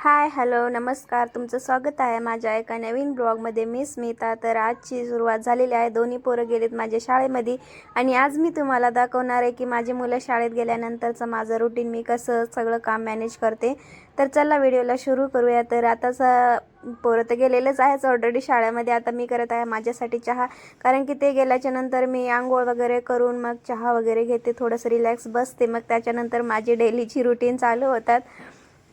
Hi hello नमस्कार. तुमचं स्वागत आहे माझ्या एका नवीन ब्लॉगमध्ये. मी स्मिता. तर आजची सुरुवात झालेली आहे. दोन्ही पोरं गेलेत माझ्या शाळेमध्ये. आणि आज मी तुम्हाला दाखवणार आहे की माझी मुलं शाळेत गेल्यानंतरचं माझं रुटीन मी कसं सगळं काम मॅनेज करते. तर चला व्हिडिओला सुरू करूया. तर आताच पोरं तर गेलेलंच आहेच ऑलरेडी शाळेमध्ये. आता मी करत आहे माझ्यासाठी चहा. कारण की ते गेल्याच्यानंतर मी आंघोळ वगैरे करून मग चहा वगैरे घेते. थोडंसं रिलॅक्स बसते. मग त्याच्यानंतर माझी डेलीची रुटीन चालू होतात.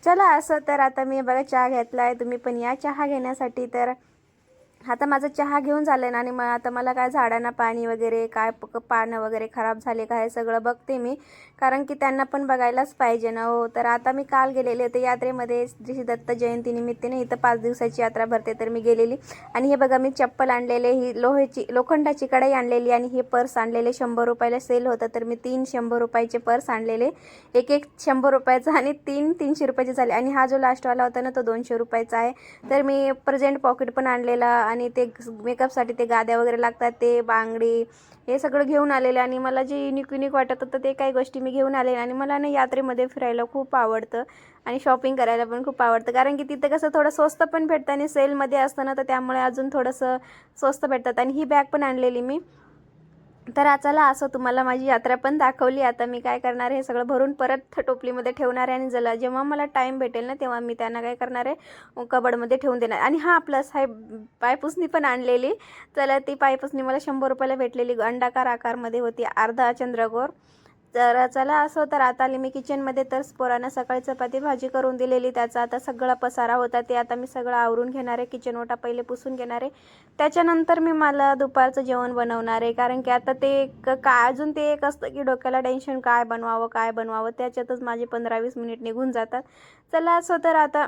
चला असं तर आता मी बघा चहा घेतला आहे तुम्ही पण या चहा घेण्यासाठी तर आता माझा चहा घेऊन झालं ना आणि मग आता मला काय झाडांना पाणी वगैरे काय पानं वगैरे खराब झाले काय हे सगळं बघते मी. कारण की त्यांना पण बघायलाच पाहिजे ना हो. तर आता मी काल गेलेले होते यात्रेमध्ये श्री दत्त जयंतीनिमित्ताने इथं पाच दिवसाची यात्रा भरते तर मी गेलेली. आणि हे बघा मी चप्पल आणलेले ही लोहेची लोखंडाची कढाई आणलेली आणि हे पर्स आणलेले. शंभर रुपयाला सेल होतं तर मी तीन शंभर रुपयाचे पर्स आणलेले. एक एक शंभर रुपयाचा आणि तीन तीनशे रुपयाचे झाले. आणि हा जो लास्टवाला होता ना तो दोनशे रुपयाचा आहे. तर मी प्रेझेंट पॉकेट पण आणलेला आणि ते मेकअपसाठी ते गाद्या वगैरे लागतात ते बांगडी हे सगळं घेऊन आलेले आणि मला जे युनिक युनिक वाटत होतं ते काही गोष्टी मी घेऊन आले आणि मला ना यात्रेमध्ये फिरायला खूप आवडतं आणि शॉपिंग करायला पण खूप आवडतं. कारण की तिथं कसं थोडं स्वस्त पण भेटतं आणि सेलमध्ये असतं ना तर त्यामुळे अजून थोडंसं स्वस्त भेटतात आणि ही बॅग पण आणलेली मी. तर चला असं तुम्हाला माझी यात्रा पण दाखवली. आता मी काय करणार आहे? सगळं भरून परत टोपलीमध्ये ठेवणार आहे आणि जला जेव्हा मला टाईम भेटेल ना तेव्हा मी त्यांना काय करणार आहे? कबडमध्ये ठेवून देणार. आणि हा प्लस आहे पायपुसणी पण आणलेली. चला ती पायपुसणी मला शंभर रुपयाला भेटलेली. अंडाकार आकारमध्ये होती. अर्धा चंद्रगोर तर चला असं तर आता आली मी किचनमध्ये तर पोरांना सकाळी चपाती भाजी करून दिलेली. त्याचा आता सगळा पसारा होता. ते आता मी सगळं आवरून घेणार आहे. किचन ओटा पहिले पुसून घेणार आहे. त्याच्यानंतर मी मला दुपारचं जेवण बनवणार आहे. कारण की आता ते काय अजून ते एक असतं की डोक्याला टेन्शन काय बनवावं काय बनवावं? त्याच्यातच माझे पंधरा वीस मिनिट निघून जातात. चला असं तर आता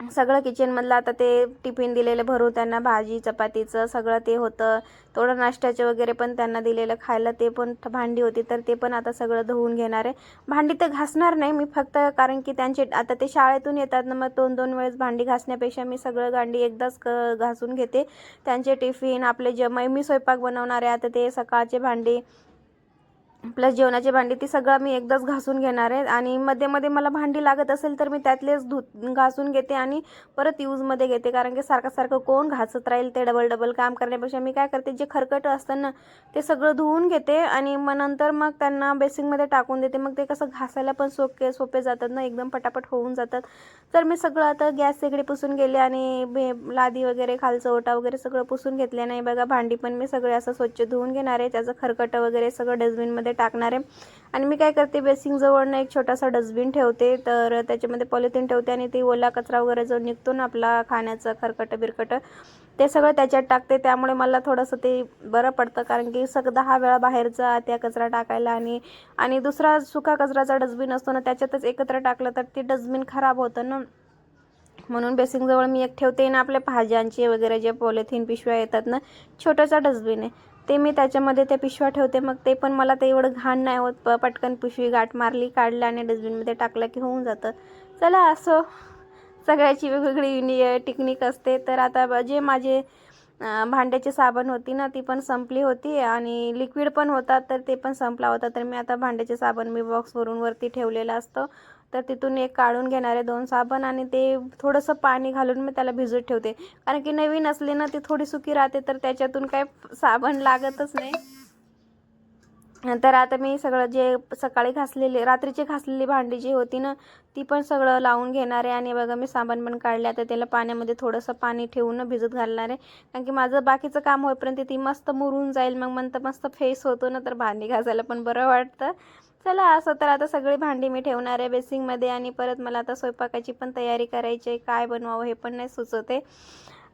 सगळं किचनमधलं आता ते टिफिन दिलेलं भरू त्यांना भाजी चपातीचं सगळं ते होतं. थोडं नाश्त्याचे वगैरे पण त्यांना दिलेलं खायला ते पण भांडी होती तर ते पण आता सगळं धुवून घेणार आहे. भांडी तर घासणार नाही मी फक्त कारण की त्यांचे आता ते शाळेतून येतात ना मग दोन दोन वेळेस भांडी घासण्यापेक्षा मी सगळं भांडी एकदाच क घासून घेते. त्यांचे टिफिन आपले जे मी स्वयंपाक बनवणार आहे आता ते सकाळचे भांडी प्लस जेवणाची भांडी ती सगळं मी एकदाच घासून घेणार आहे. आणि मध्ये मध्ये मला भांडी लागत असेल तर मी त्यातलेच धु घासून घेते आणि परत यूजमध्ये घेते. कारण की सारखं सारखं कोण घासत राहील ते डबल डबल काम करण्यापेक्षा मी काय करते जे खरकट असतं ना ते सगळं धुवून घेते आणि मग नंतर मग त्यांना बेसिंगमध्ये टाकून देते. मग ते कसं घासायला पण सोपे सोपे जातात ना एकदम पटापट होऊन जातात. तर मी सगळं आता गॅस सगळी पुसून गेले आणि भे लादी वगैरे खालचं ओटा वगैरे सगळं पुसून घेतले नाही. बघा भांडी पण मी सगळे असं स्वच्छ धुवून घेणार आहे. त्याचं खरकटं वगैरे सगळं डस्टबिनमध्ये टाकणार आहे. आणि मी काय करते बेसिंगजवळनं एक छोटासा डस्टबिन ठेवते तर त्याच्यामध्ये पॉलिथिन ठेवते आणि ते ओला कचरा वगैरे जो निघतो ना आपला खाण्याचं खरकट बिरकट ते सगळं त्याच्यात टाकते. त्यामुळे मला थोडंसं ते बरं पडतं कारण की सग दहा वेळा बाहेरचा त्या कचरा टाकायला आणि आणि दुसरा सुका कचऱ्याचा डस्टबिन असतो ना त्याच्यातच एकत्र टाकलं तर ते डस्टबिन खराब होतं ना. म्हणून बेसिंगजवळ मी एक ठेवते ना आपल्या भाज्यांचे वगैरे जे पॉलिथिन पिशव्या येतात ना छोटासा डस्टबिन आहे. ते मी त्याच्यामध्ये त्या पिशव्या ठेवते. मग ते पण मला ते एवढं घाण नाही होत. प पटकन पिशवी गाठ मारली काढलं आणि डस्टबिनमध्ये टाकलं की होऊन जातं. चला असं. सगळ्याची वेगवेगळी युनि टेक्निक असते. तर आता जे माझे भांड्याची साबण होती ना ती पण संपली होती आणि लिक्विड पण होता तर ते पण संपला होता. तर मी आता भांड्याचे साबण मी बॉक्सवरून वरती ठेवलेलं असतं. तर तिथून एक काढून घेणारे दोन साबण आणि ते थोडंसं पाणी घालून मी त्याला भिजत ठेवते. कारण की नवीन असली ना ती थोडी सुकी राहते तर त्याच्यातून काय साबण लागतच नाही. तर आता मी सगळं जे सकाळी घासलेले रात्रीची घासलेली भांडी जी होती ना ती पण सगळं लावून घेणार आहे आणि बघा मी साबण पण काढले. आता त्याला पाण्यामध्ये थोडंसं पाणी ठेवून भिजत घालणार. आहे कारण की माझं बाकीचं काम होईपर्यंत ती मस्त मुरून जाईल मग म्हणतं मस्त फेस होतो ना तर भांडी घासायला पण बरं वाटतं. चला असं तर आता सगळी भांडी मी ठेवणार आहे बेसिंगमध्ये आणि परत मला आता स्वयंपाकाची पण तयारी करायची आहे काय बनवावं हे पण नाही सुचवते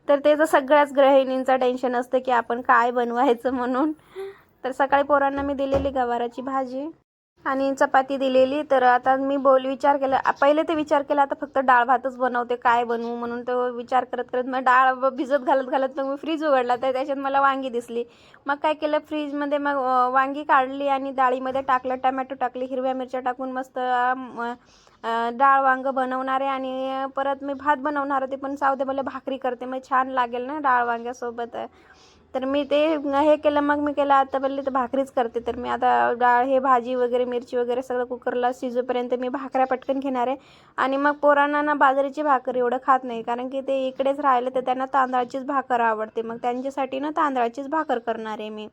तर त्याचं सगळ्याच गृहिणींचा टेन्शन असतं की आपण काय बनवायचं म्हणून. तर सकाळी पोरांना मी दिलेली गवाराची भाजी. आणि चपाती दिलेली. तर आता मी बोल विचार केला. पहिले ते विचार केला आता फक्त डाळ भातच बनवते काय बनवू म्हणून तो विचार करत करत मग डाळ भिजत घालत घालत मग मी फ्रीज उघडला. तर त्याच्यात मला वांगी दिसली. मग काय केलं फ्रीजमध्ये मग वांगी काढली आणि डाळीमध्ये टाकलं टमॅटो टाकली हिरव्या मिरच्या टाकून मस्त डाळ वांग बनवणार आहे आणि परत मी भात बनवणार होते पण सावदे मला भाकरी करते. मग छान लागेल ना डाळ वांग्यासोबत. तर मी ते हे केलं मग मी केलं. आता पहिले तर भाकरीच करते. तर मी आता डाळ हे भाजी वगैरे मिरची वगैरे सगळं कुकरला शिजोपर्यंत मी भाकऱ्या पटकन घेणार आहे. आणि मग पोरांना ना बाजरीची भाकर एवढं खात नाही. कारण की ते इकडेच राहिले तर त्यांना तांदळाचीच भाकर आवडते. मग त्यांच्यासाठी ना तांदळाचीच भाकर करणार आहे मी.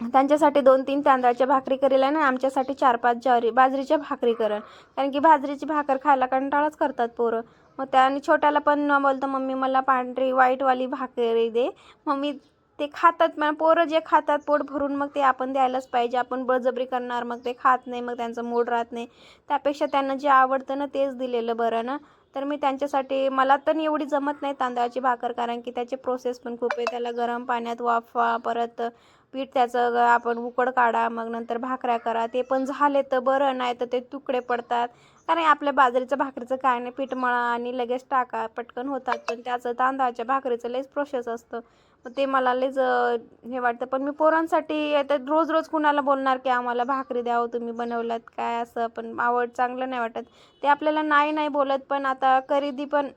त्यांच्यासाठी दोन तीन तांदळाच्या भाकरी करेल आणि आमच्यासाठी चार पाच ज्वारी बाजरीच्या भाकरी करेल. कारण की बाजरीची भाकर खायला कंटाळाच करतात पोरं. मग त्या आणि छोट्याला पण बोलतं मम्मी मला पांढरी व्हाईटवाली भाकरी दे. मम्मी ते खातात मग पोरं जे खातात पोट भरून मग ते आपण द्यायलाच पाहिजे. आपण बळजबरी करणार मग ते खात नाही मग त्यांचं मूड राहत नाही. त्यापेक्षा त्यांना जे आवडतं ना तेच दिलेलं बरं ना. तर मी त्यांच्यासाठी मला तर एवढी जमत नाही तांदळाची भाकर कारण की त्याची प्रोसेस पण खूप आहे. त्याला गरम पाण्यात वाफवा परत पीठ त्याचं ग- आपण उकड काढा मग नंतर भाकऱ्या करा. ते पण झाले तर बरं नाही तर ते तुकडे पडतात. कारण आपल्या बाजरीचं भाकरीचं काय नाही पीठ मळा आणि लगेच टाका पटकन होतात. पण त्याचं तांदळाच्या भाकरीचं लयच प्रोसेस असतं. मग ते मला लयच हे वाटतं. पण मी पोरांसाठी आता रोज रोज कुणाला बोलणार की आम्हाला भाकरी द्यावं हो, तुम्ही बनवल्यात काय असं? पण आवड चांगलं नाही वाटत. ते आपल्याला नाही नाही बोलत. पण आता खरेदी पण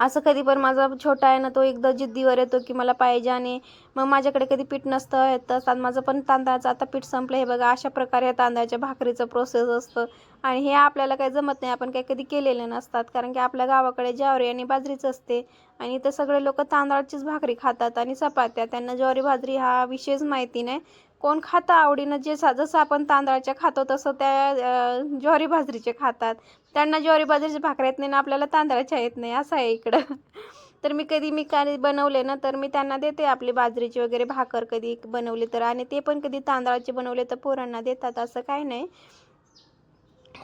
असं कधी पण माझा छोटा आहे ना तो एकदा जिद्दीवर येतो की मला पाहिजे आणि मग माझ्याकडे कधी पीठ नसतं येत असतात माझं पण तांदळाचं आता पीठ संपलं हे बघा अशा प्रकारे तांदळाच्या भाकरीचं प्रोसेस असतं. आणि हे आपल्याला काही जमत नाही आपण काही कधी केलेले नसतात. कारण की आपल्या गावाकडे ज्वारी आणि बाजरीच असते आणि इथं सगळे लोक तांदळाचीच भाकरी खातात आणि चपात्या त्यांना ज्वारी बाजरी हा विषयच माहिती नाही. कोण खातं आवडीनं? जे जसं आपण तांदळाच्या खातो तसं त्या ज्वारी बाजरीचे खातात. त्यांना ज्वारी बाजरीचे भाकऱ्या येत नाही ना आपल्याला तांदळाच्या येत नाही. असं आहे इकडं. तर मी कधी मी काय बनवले ना तर मी त्यांना देते आपली बाजरीची वगैरे भाकर कधी बनवली तर. आणि ते पण कधी तांदळाचे बनवले तर पोरांना देतात. असं काही नाही.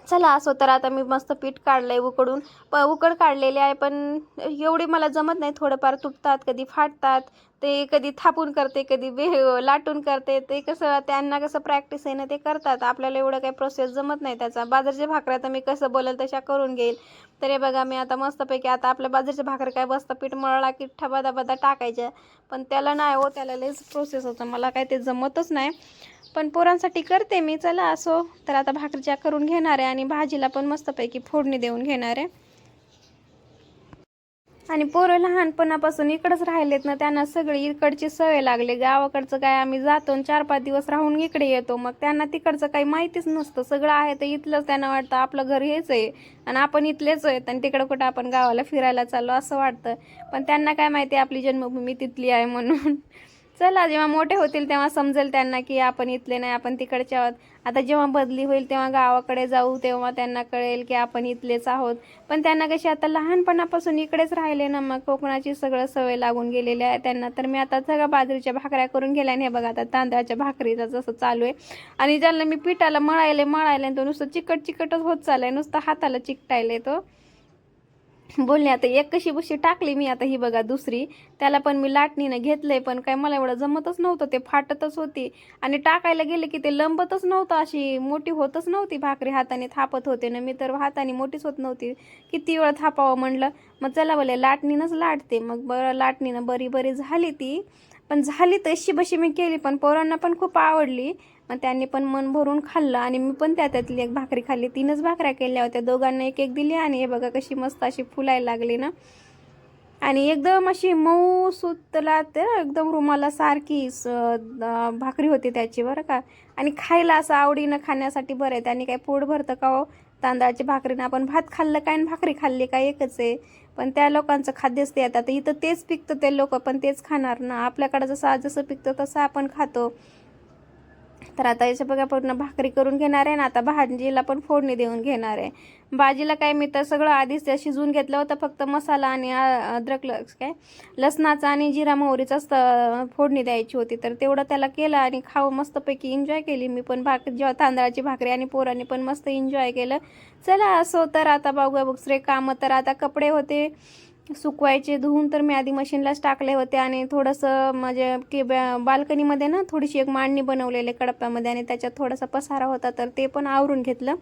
चला असो तर आता मी मस्त पीठ काढलंय उकडून. प उकड काढलेली आहे पण एवढी मला जमत नाही. थोडंफार तुटतात कधी फाटतात. ते कधी थापून करते कधी बे लाटून करते. ते कसं त्यांना कसं प्रॅक्टिस आहे ना ते करतात. आपल्याला एवढं काही प्रोसेस जमत नाही त्याचा. बाजरीच्या भाकऱ्या तर मी कसं बोलेल तशा करून घेईल. तर हे बघा मी आता मस्तपैकी आता आपल्या बाजरीच्या भाकरी काय बसतं? पीठ मळला की ठबादा बदा टाकायच्या. पण त्याला नाही हो त्याला लईच प्रोसेस होतं. मला काय ते जमतच नाही. पण पोरांसाठी करते मी. चला असो. तर आता भाकरीच्या करून घेणार आहे आणि भाजीला पण मस्तपैकी फोडणी देऊन घेणार आहे. आणि पोरं लहानपणापासून इकडंच राहिलेत ना त्यांना सगळी इकडची सवय लागली. गावाकडचं काय आम्ही जातो आणि चार पाच दिवस राहून इकडे येतो. मग त्यांना तिकडचं काही माहितीच नसतं. सगळं आहे तर इथलंच त्यांना वाटतं आपलं घर हेच आहे आणि आपण इथलेच आहेत आणि तिकडं कुठं आपण गावाला फिरायला चाललो असं वाटतं. पण त्यांना काय माहिती आपली जन्मभूमी तिथली आहे म्हणून. चला जेव्हा मोठे होतील तेव्हा समजेल त्यांना की आपण इथले नाही आपण तिकडचे आहोत. आता जेव्हा बदली होईल तेव्हा गावाकडे जाऊ तेव्हा त्यांना कळेल की आपण इथलेच आहोत. पण त्यांना कशी आता लहानपणापासून इकडेच राहिले ना मग कोकणाची सगळं सवय लागून गेलेली आहे त्यांना. तर मी आता सगळ्या बाजरीच्या भाकऱ्या करून गेल्या आणि हे बघा आता तांदळाच्या भाकरीचं जसं चालू आहे. आणि ज्यांना मी पिठाला मळायले मळायले तो नुसतं चिकट चिकटच होत चाललंय नुसतं हाताला चिकटायले तो बोलणे आता एक कशी बशी टाकली मी आता ही बघा दुसरी. त्याला पण मी लाटणीनं घेतलंय पण काय मला एवढं जमतच नव्हतं ते फाटतच होती. आणि टाकायला गेले की ते लंबतच नव्हतं अशी मोठी होतच नव्हती भाकरी हाताने थापत होते ना मी तर हाताने मोठीच होत नव्हती. किती वेळ थापावं म्हणलं. मग चला बोले लाटणीनंच लाटते. मग बरं लाटणीनं बरी बरी झाली ती. पण झाली तशी बशी मी केली पण पोरांना पण खूप आवडली. मग त्यांनी पण मन भरून खाल्लं आणि मी पण त्या त्यातली एक भाकरी खाल्ली. तीनच भाकऱ्या केल्या होत्या. दोघांना एक एक दिली आणि हे बघा कशी मस्त अशी फुलायला लागली ना. आणि एकदम अशी मऊ सुतला तर एकदम रुमाला सारखी स- द- भाकरी होती त्याची बरं का. आणि खायला असं आवडीनं खाण्यासाठी बरं आहे. त्यांनी काय पोट भरतं का हो? तांदळाची भाकरीनं आपण भात खाल्लं काय आणि भाकरी खाल्ली काय एकच आहे. पण त्या लोकांचं खाद्यच ते येतात आता इथं तेच पिकतं ते लोक पण तेच खाणार ना. आपल्याकडं जसं जसं पिकतं तसं आपण खातो. तर आता याच्या बघा पूर्ण भाकरी करून घेणार आहे ना आता भाजीला पण फोडणी देऊन घेणार आहे. भाजीला काय मी तर सगळं आधीच ते शिजवून घेतलं होतं फक्त मसाला आणि अद्रक काय लसणाचा आणि जिरा मोहरीचाच फोडणी द्यायची होती. तर तेवढं त्याला केलं आणि खाऊ मस्तपैकी एन्जॉय केली. मी पण भाक जेव्हा तांदळाची भाकरी आणि पोरांनी पण मस्त एन्जॉय केलं. चला असो तर आता बघूया दुसरे कामं तर आता कपडे होते. सुकवायचे धुवून तर मी आधी मशीनलाच टाकले होते आणि थोडंसं म्हणजे की बाल्कनीमध्ये ना थोडीशी एक मांडणी बनवलेली कडप्यामध्ये आणि त्याच्यात थोडासा पसारा होता तर ते पण आवरून घेतलं.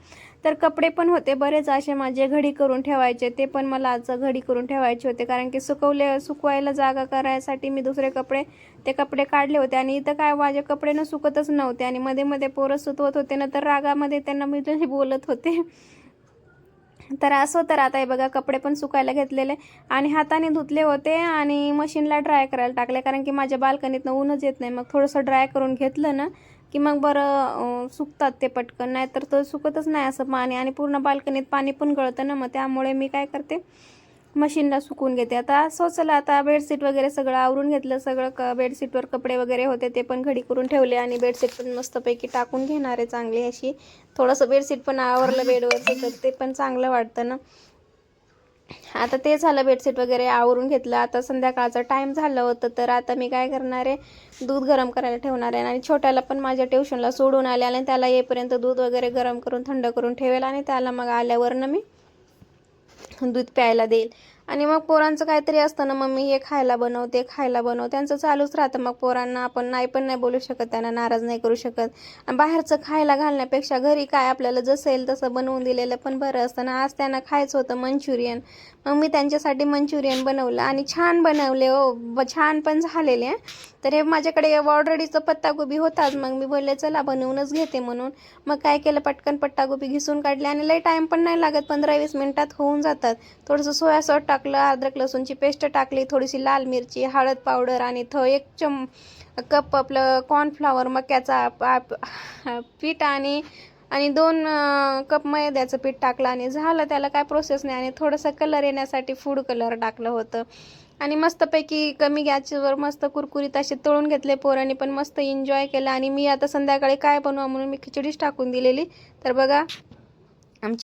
तर कपडे पण होते बरेच असे माझे घडी करून ठेवायचे ते पण मला आज घडी करून ठेवायचे होते कारण की सुकवले सुकवायला जागा करायसाठी मी दुसरे कपडे ते कपडे काढले होते आणि इथं काय माझे कपडे ना सुकतच नव्हते आणि मध्ये मध्ये पोरं सुतवत होते ना तर रागामध्ये त्यांना मी बोलत होते. तर असं तर आता हे बघा कपडे पण सुकायला घेतलेले आणि हाताने धुतले होते आणि मशीनला ड्राय करायला टाकले. कारण की माझ्या बाल्कनीतनं ऊनच येत नाही. मग थोडंसं ड्राय करून घेतलं ना की मग बरं सुकतात ते पटकन. नाहीतर तर सुकतच नाही असं पाणी. आणि पूर्ण बाल्कनीत पाणी पण गळतं ना मग त्यामुळे मी काय करते मशीनला सुकून घेते. आता सोचलं आता बेडशीट वगैरे सगळं आवरून घेतलं सगळं क बेडशीटवर कपडे वगैरे होते ते पण घडी करून ठेवले आणि बेडशीट पण मस्तपैकी टाकून घेणार आहे चांगली अशी. थोडंसं बेडशीट पण आवरलं बेडवर ते पण चांगलं वाटतं ना. आता ते झालं बेडशीट वगैरे आवरून घेतलं. आता संध्याकाळचा टाईम झालं होतं तर आता मी काय करणार आहे? दूध गरम करायला ठेवणार आहे आणि छोट्याला पण माझ्या ट्युशनला सोडून आले आणि त्याला येईपर्यंत दूध वगैरे गरम करून थंड करून ठेवेल आणि त्याला मग आल्यावरनं मी दूध प्यायला देईल. आणि मग पोरांचं काहीतरी असतं ना मम्मी हे खायला बनव ते खायला बनव. त्यांचं चालूच राहतं. मग पोरांना आपण नाही पण नाही बोलू शकत त्यांना नाराज नाही करू शकत. आणि बाहेरचं खायला घालण्यापेक्षा घरी काय आपल्याला जसं येईल तसं बनवून दिलेलं पण बरं असतं ना. आज त्यांना खायचं होतं मंचुरियन. मग मी त्यांच्यासाठी मंचुरियन बनवलं आणि छान बनवले हो. छान पण झालेले. तर हे माझ्याकडे ऑलरेडीचं पत्तागोबी होताच. मग मी बोलले चला बनवूनच घेते म्हणून. मग काय केलं पटकन पत्तागोबी घिसून काढले आणि लई टाईम पण नाही लागत. पंधरा वीस मिनिटात होऊन जातात. थोडंसं सोया सॉस टाकलं अद्रक लसूणची पेस्ट टाकली थोडीशी लाल मिरची हळद पावडर आणि थ एक चम कप आपलं कॉर्नफ्लावर मक्याचा पीठ आणि आणि दोन कप मैद्याचं पीठ टाकलं आणि झालं त्याला काय प्रोसेस नाही आणि थोडंसं कलर येण्यासाठी फूड कलर टाकलं होतं. आणि मस्तपैकी कमी गॅसवर मस्त कुरकुरीत असे तळून घेतले पोरांनी पण मस्त एन्जॉय केलं. आणि मी आता संध्याकाळी काय बनवा म्हणून मी खिचडीच टाकून दिलेली. तर बघा